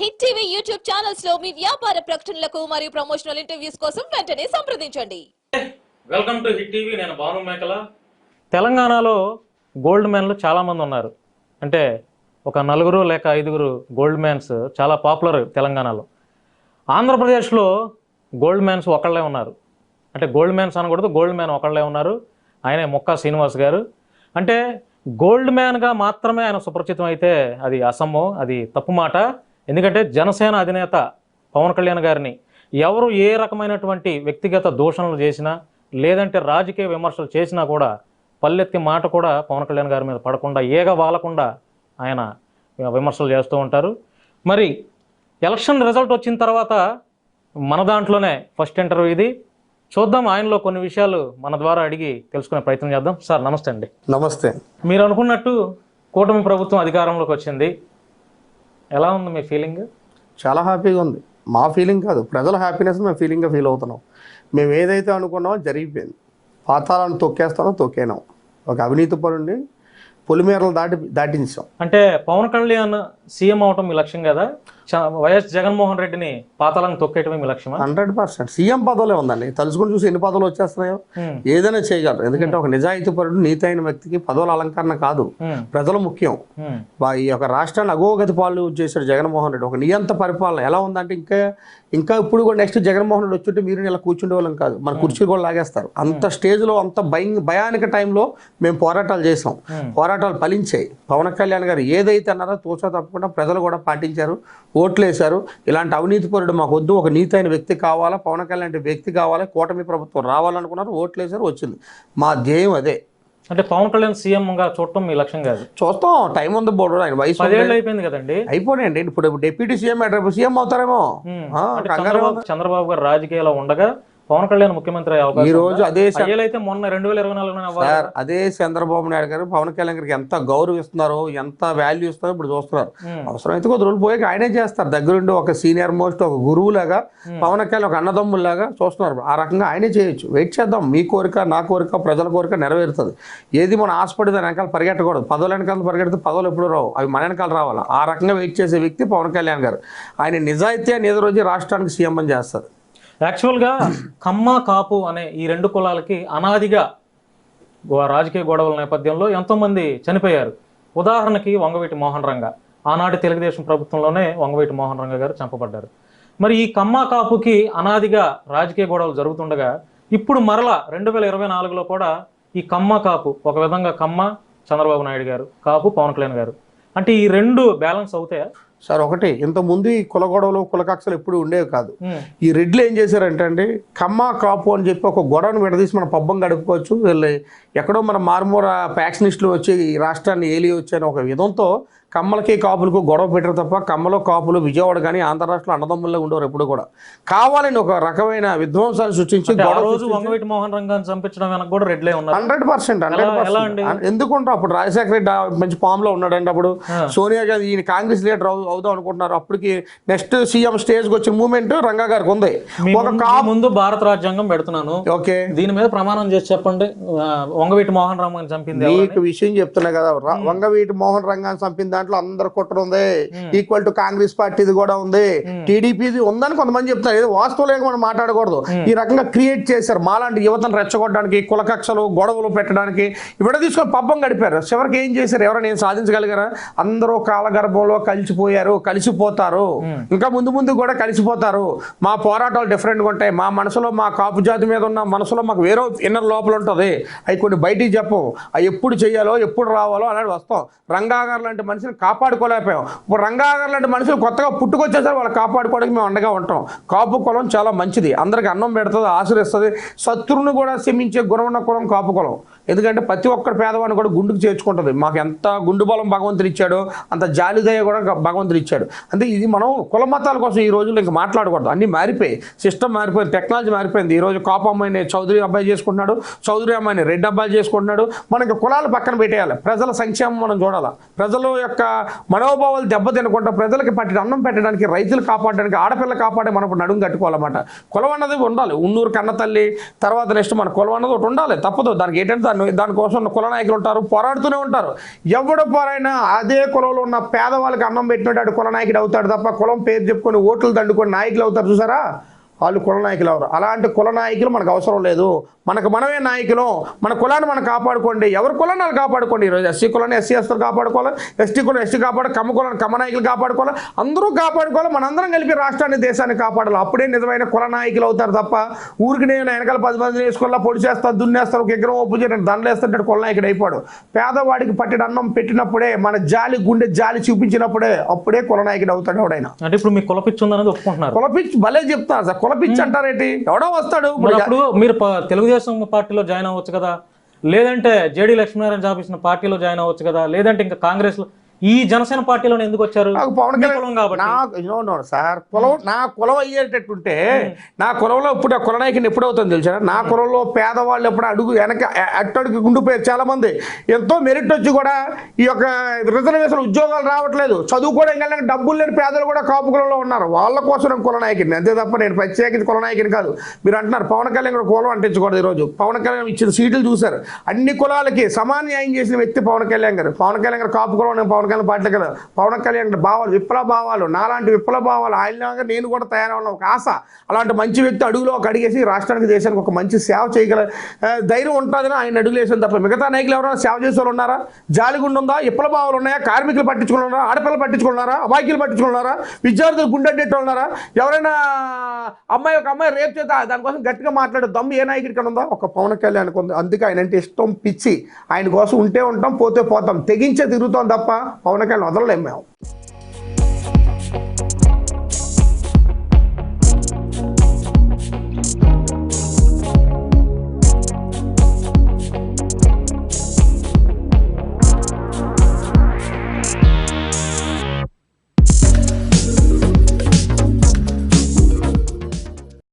Hit TV YouTube ఛానల్స్లో మీ వ్యాపార ప్రకటనలకు మరియు ప్రమోషనల్ ఇంటర్వ్యూస్ కోసం వెంటనే సంప్రదించండి. వెల్కమ్ టు హిట్ టీవీ నేను భాను మేకల. తెలంగాణలో గోల్డ్ మ్యాన్లు చాలామంది ఉన్నారు. అంటే ఒక నలుగురు లేక ఐదుగురు గోల్డ్ మ్యాన్స్ చాలా పాపులర్ తెలంగాణలో. ఆంధ్రప్రదేశ్లో గోల్డ్ మ్యాన్స్ ఒకళ్ళే ఉన్నారు. అంటే గోల్డ్ మ్యాన్స్ అనకూడదు గోల్డ్ మ్యాన్ ఒకళ్ళే ఉన్నారు. ఆయనే మొక్కా శ్రీనివాస్ గారు. అంటే గోల్డ్ మ్యాన్గా మాత్రమే ఆయన సుపరిచితం అయితే అది అసమ్మో అది తప్పు మాట. ఎందుకంటే జనసేన అధినేత పవన్ కళ్యాణ్ గారిని ఎవరు ఏ రకమైనటువంటి వ్యక్తిగత దూషణలు చేసినా లేదంటే రాజకీయ విమర్శలు చేసినా కూడా పల్లెత్తి మాట కూడా పవన్ కళ్యాణ్ గారి మీద పడకుండా ఏగ వాలకుండా ఆయన విమర్శలు చేస్తూ ఉంటారు. మరి ఎలక్షన్ రిజల్ట్ వచ్చిన తర్వాత మన దాంట్లోనే ఫస్ట్ ఇంటర్వ్యూ ఇది. చూద్దాం ఆయనలో కొన్ని విషయాలు మన ద్వారా అడిగి తెలుసుకునే ప్రయత్నం చేద్దాం. సార్ నమస్తే అండి. నమస్తే. మీరు అనుకున్నట్టు కూటమి ప్రభుత్వం అధికారంలోకి వచ్చింది. ఎలా ఉంది మీ ఫీలింగ్ చాలా హ్యాపీగా ఉంది. మా ఫీలింగ్ కాదు. ప్రజల హ్యాపీనెస్ మేము ఫీలింగ్గా ఫీల్ అవుతున్నాం. మేము ఏదైతే అనుకున్నామో జరిగిపోయింది. పాతాలను తొక్కేస్తామో తొక్కేనాం. ఒక అవినీతి పరుండి పొలిమేరలు దాటి దాటించాం. అంటే పవన్ కళ్యాణ్ సీఎం అవటం మీ లక్ష్యం కదా? వైఎస్ జగన్మోహన్ రెడ్డిని పాతాళంగా తొక్కేయటమే మీ లక్ష్యమా? Hundred percent. సీఎం పదవులే ఉందండి. తలుచుకుని చూసి ఎన్ని పదవులు వచ్చేస్తున్నాయో. ఏదైనా చేయగలరు. ఎందుకంటే ఒక నిజాయితీ పరుడు నీతి అయిన వ్యక్తికి పదవుల అలంకరణ కాదు. ప్రజలు ముఖ్యం. ఈ యొక్క రాష్ట్రాన్ని అగోగతి పాలు చేశాడు జగన్మోహన్ రెడ్డి. ఒక నియంత పరిపాలన. ఎలా ఉందంటే ఇంకా ఇంకా ఇప్పుడు కూడా నెక్స్ట్ జగన్మోహన్ రెడ్డి వచ్చుంటే మీరు ఇలా కూర్చుండే వాళ్ళం కాదు. మన కుర్చీలు కూడా లాగేస్తారు. అంత స్టేజ్లో అంత భయం భయానిక టైంలో మేము పోరాటాలు చేసాం. పోరాటాలు ఫలించాయి. పవన్ కళ్యాణ్ గారు ఏదైతే అన్నారో తోచా తప్పకుండా ప్రజలు కూడా పాటించారు. ఓట్లు వేశారు ఇలాంటి అవినీతి పరుడు మాకు వద్దు. ఒక నీతి అయిన వ్యక్తి కావాలా? పవన్ కళ్యాణ్ లాంటి వ్యక్తి కావాలా? కూటమి ప్రభుత్వం రావాలనుకున్నారు. ఓట్లు వేశారు వచ్చింది. మా ధ్యేయం అదే. అంటే పవన్ కళ్యాణ్ సీఎం గా చూడటం మీ లక్ష్యం కాదు. చూస్తాం. టైం ఉంది బోర్డు ఆయన వయసు. పదేళ్ళు అయిపోయింది కదండి. అయిపోయాయండి ఇప్పుడు డిప్యూటీ సీఎం సీఎం అవుతారేమో? చంద్రబాబు గారు రాజకీయాల్లో ఉండగా పవన్ కళ్యాణ్ ముఖ్యమంత్రి ఈ రోజు అదే అయ్యేలైతే మొన్న రెండు వేల ఇరవై నాలుగులో సార్ అదే చంద్రబాబు నాయుడు గారు పవన్ కళ్యాణ్ గారికి ఎంత గౌరవిస్తున్నారో ఎంత వాల్యూ ఇస్తున్నారో ఇప్పుడు చూస్తున్నారు. అవసరమైతే కొద్ది రోజులు పోయాక ఆయనే చేస్తారు. దగ్గరుండి ఒక సీనియర్ మోస్ట్ ఒక గురువులాగా పవన్ కళ్యాణ్ ఒక అన్నదమ్ముల్లాగా చూస్తున్నారు. ఆ రకంగా ఆయనే చేయొచ్చు. వెయిట్ చేద్దాం. మీ కోరిక నా కోరిక ప్రజల కోరిక నెరవేరుతుంది. ఏది మనం ఆశపడి దాని వెనకాల పరిగెట్టకూడదు. పదవుల వెనకాల పరిగెడితే పదవులు ఎప్పుడు రావు. అవి మన వెనకాల రావాలి? ఆ రకంగా వెయిట్ చేసే వ్యక్తి పవన్ కళ్యాణ్ గారు. ఆయన నిజాయితీ ఏదో రోజు రాష్ట్రానికి సీఎం అని చేస్తారు యాక్చువల్గా కమ్మ కాపు అనే ఈ రెండు కులాలకి అనాదిగా రాజకీయ గొడవల నేపథ్యంలో ఎంతోమంది చనిపోయారు. ఉదాహరణకి వంగవీటి మోహన్ రంగ. ఆనాటి తెలుగుదేశం ప్రభుత్వంలోనే వంగవీటి మోహన్ రంగ గారు చంపబడ్డారు. మరి ఈ కమ్మ కాపుకి అనాదిగా రాజకీయ గొడవలు జరుగుతుండగా ఇప్పుడు మరలా రెండు వేల ఇరవై నాలుగులో కూడా ఈ కమ్మ కాపు ఒక విధంగా కమ్మ చంద్రబాబు నాయుడు గారు కాపు పవన్ కళ్యాణ్ గారు. అంటే ఈ రెండు బ్యాలెన్స్ అవుతాయా సార్ ఒకటి ఇంతకుముందు ఈ కుల గొడవలు కులకక్షలు ఎప్పుడు ఉండేవి కాదు. ఈ రెడ్లు ఏం చేశారంటే అండి కమ్మ కాపు అని చెప్పి ఒక గొడవను విడదీసి మన పబ్బం గడుపుకోవచ్చు. వీళ్ళు ఎక్కడో మన మారుమూర ఫ్యాక్షనిస్టులు వచ్చి ఈ రాష్ట్రాన్ని ఏలి వచ్చాయని ఒక విధంతో కమ్మలకి కాపులకు గొడవ పెట్టారు తప్ప కమ్మలో కాపులు విజయవాడ కానీ ఆంధ్ర రాష్ట్రంలో అన్నదమ్ముల్లో ఉండేవారు ఎప్పుడు కూడా. కావాలని ఒక రకమైన విధ్వంసాన్ని సృష్టించి రోజు వంగవీటి మోహన్ రంగాన్ని చంపించడం వెనక కూడా రెడ్లే ఉన్నారు. Hundred percent hundred? పర్సెంట్. ఎందుకుంటారు అప్పుడు? రాజశేఖర రెడ్డి మంచి ఫామ్లో ఉన్నాడండి అప్పుడు. సోనియా గాంధీ ఈయన కాంగ్రెస్ లీడర్ అవు- అవుదాం అనుకుంటున్నారు. అప్పటికి నెక్స్ట్ సీఎం స్టేజ్కి వచ్చిన మూమెంట్ రంగా గారికి ఉంది. ఒక ముందు- కా మీ ముందు భారత రాజ్యాంగం పెడుతున్నాను. ఓకే. దీని మీద ప్రమాణం చేసి చెప్పండి. వంగవీటి మోహన్ రామన్ చంపింది విషయం చెప్తున్నా కదా వంగవీటి మోహన్ రంగాన్ని చంపిన దాంట్లో అందరు కుట్ర ఉంది. ఈక్వల్ టు కాంగ్రెస్ పార్టీది కూడా ఉంది. టీడీపీది ఉందని కొంతమంది చెప్తారు ఏదో వాస్తవం మనం మాట్లాడకూడదు. ఈ రకంగా క్రియేట్ చేశారు. మాలాంటి యువతను రెచ్చగొట్టడానికి కులకక్షలు గొడవలు పెట్టడానికి ఇవిడ తీసుకొని పబ్బం గడిపారు. చివరికి ఏం చేశారు? ఎవరైనా ఏం సాధించగలిగారా? అందరూ కాలగర్భంలో కలిసిపోయారు. కలిసిపోతారు. ఇంకా ముందు ముందు కూడా కలిసిపోతారు. మా పోరాటాలు డిఫరెంట్గా ఉంటాయి. మా మనసులో మా కాపు జాతి మీద ఉన్న మనసులో మాకు వేరే ఇన్నర్ లోపల ఉంటుంది. అవి కొన్ని బయటికి చెప్పం. అవి ఎప్పుడు చేయాలో ఎప్పుడు రావాలో అలాంటి వస్తాం రంగాగారు లాంటి మనుషులు కాపాడుకోలేకపోయాం. ఇప్పుడు రంగాగారు లాంటి మనుషులు కొత్తగా పుట్టుకొచ్చేసరికి వాళ్ళు కాపాడుకోవడానికి మేము అండగా ఉంటాం. కాపు కులం చాలా మంచిది. అందరికి అన్నం పెడుతుంది ఆశ్రయిస్తుంది. శత్రువును కూడా శమించే గుణం ఉన్న కులం కాపు కులం. ఎందుకంటే ప్రతి ఒక్కరు పేదవాడిని కూడా గుండుకు చేర్చుకుంటుంది. మాకు ఎంత గుండు బలం భగవంతుడు ఇచ్చాడో అంత జాలిదయ కూడా భగవంతుడు ఇచ్చాడు. అంటే ఇది మనం కుల మతాల కోసం ఈ రోజుల్లో ఇంకా మాట్లాడకూడదు. అన్నీ మారిపోయి సిస్టమ్ మారిపోయింది టెక్నాలజీ మారిపోయింది. ఈ రోజు కాపు అమ్మాయిని చౌదరి అబ్బాయి చేసుకుంటున్నాడు చౌదరి అమ్మాయిని రెడ్డి అబ్బాయి చేసుకుంటున్నాడు. మనకి కులాలు పక్కన పెట్టేయాలి. ప్రజల సంక్షేమం మనం చూడాలి. ప్రజల యొక్క యొక్క మనోభావాలు దెబ్బతినకుండా ప్రజలకు పట్టిన అన్నం పెట్టడానికి రైతులు కాపాడడానికి ఆడపిల్ల కాపాడే మనం ఇప్పుడు నడుము కట్టుకోవాలన్నమాట. కులం అన్నది ఉండాలి. ఉన్నూరు కన్న తల్లి తర్వాత నెక్స్ట్ మన కులం అన్నది ఒకటి ఉండాలి. తప్పదు. దానికి ఏంటంటే దాని దానికోసం కుల నాయకులు ఉంటారు పోరాడుతూనే ఉంటారు. ఎవడు పోరైనా అదే కులంలో ఉన్న పేదవాళ్ళకి అన్నం పెట్టినట్టు కుల నాయకుడు అవుతాడు తప్ప కులం పేరు చెప్పుకొని ఓట్లు దండుకొని నాయకులు అవుతారు చూసారా? వాళ్ళు కుల నాయకులు ఎవరు? అలాంటి కుల నాయకులు మనకు అవసరం లేదు. మనకు మనమే నాయకులు. మన కులాన్ని మనం కాపాడుకోండి. ఎవరి కులాన్ని వాళ్ళు కాపాడుకోండి? ఈరోజు ఎస్సీ కులాన్ని ఎస్సీ ఎస్టీలు కాపాడుకోవాలి. ఎస్టీ కులం ఎస్టీ కాపాడు కమ్మ కులాన్ని కమ్మ నాయకులు కాపాడుకోవాలి. అందరూ కాపాడుకోవాలి. మనందరం కలిపి రాష్ట్రాన్ని దేశాన్ని కాపాడాలి. అప్పుడే నిజమైన కుల నాయకులు అవుతారు తప్ప ఊరికి నేను వెనకాల పది మంది వేసుకోవాలా పొడి చేస్తారు దున్నేస్తారు ఒక ఎకరం ఒప్పు చేయడం దండలేస్తుంటాడు కుల నాయకుడు అయిపోయాడు పేదవాడికి పట్టిన అన్నం పెట్టినప్పుడే మన జాలి గుండె జాలి చూపించినప్పుడే అప్పుడే కుల నాయకుడు అవుతాడు ఎవడైనా. అంటే ఇప్పుడు మీకు కులపిచ్చి ఉందనేది ఒప్పుకుంటున్నారు. కులపిచ్చి భలే చెప్తారు సార్. కులపిచ్చి అంటారేంటి? ఎవడో వస్తాడు. మరి తెలుగుదేశం పార్టీలో జాయిన్ అవ్వచ్చు కదా? లేదంటే జేడి లక్ష్మీనారాయణ జాబ్ ఇచ్చిన పార్టీలో జాయిన్ అవ్వచ్చు కదా? లేదంటే ఇంకా కాంగ్రెస్లో ఈ జనసేన పార్టీలో ఎందుకు వచ్చారు? నాకు పవన్ కళ్యాణ్ నాకు నో నో సార్. కులం నా కులం అయ్యేటట్టుంటే నా కులంలో ఇప్పుడు ఆ కుల నాయకుని ఎప్పుడు అవుతుంది తెలుసా? నా కులంలో పేదవాళ్ళు ఎప్పుడు అడుగు వెనక అట్టడుగు గుండిపోయారు చాలా మంది ఎంతో మెరిట్ వచ్చి కూడా ఈ యొక్క రిజర్వేషన్ ఉద్యోగాలు రావట్లేదు. చదువుకోవడం కానీ డబ్బులు లేని పేదలు కూడా కాపు కులంలో ఉన్నారు. వాళ్ళ కోసం నేను కుల నాయకుని అంతే తప్ప నేను ప్రత్యేకించి కుల నాయకుని కాదు. మీరు అంటున్నారు పవన్ కళ్యాణ్ కూడా కులం అంటించకూడదు ఈరోజు పవన్ కళ్యాణ్ ఇచ్చిన సీట్లు చూశారు. అన్ని కులాలకి సమాన న్యాయం చేసిన వ్యక్తి పవన్ కళ్యాణ్ గారు. పవన్ కళ్యాణ్ గారు కాపు కులం పవన్ కళ్యాణ్ పార్టీ కదా పవన్ కళ్యాణ్ భావాలు విప్లవ భావాలు నాలాంటి విప్లవ భావాలు. ఆయన నేను కూడా తయారవడం ఒక ఆశ. అలాంటి మంచి వ్యక్తి అడుగులో ఒక అడిగేసి రాష్ట్రానికి దేశానికి ఒక మంచి సేవ చేయగల ధైర్యం ఉంటుందని ఆయన అడుగులు వేసాను తప్ప మిగతా నాయకులు ఎవరైనా సేవ చేసే వాళ్ళు ఉన్నారా? జాలిగుండు ఉందా విప్లవ భావాలు ఉన్నాయా? కార్మికులు పట్టించుకున్నారా? ఆడపిల్లలు పట్టించుకున్నారా? అమాయకులు పట్టించుకున్నారా? విద్యార్థులు గుండెట్టేట్టు ఉన్నారా? ఎవరైనా అమ్మాయి ఒక అమ్మాయి రేపు చేత దానికోసం గట్టిగా మాట్లాడే దమ్ము ఏ నాయకుడికి ఉందా? ఒక పవన్ కళ్యాణ్ ఉంది. అందుకే ఆయన అంటే ఇష్టం పిచ్చి. ఆయన కోసం ఉంటే ఉంటాం పోతే పోతాం. తెగించే తిరుగుతాం తప్ప పవన్ కళ్యాణ్ వదలలేము మేము.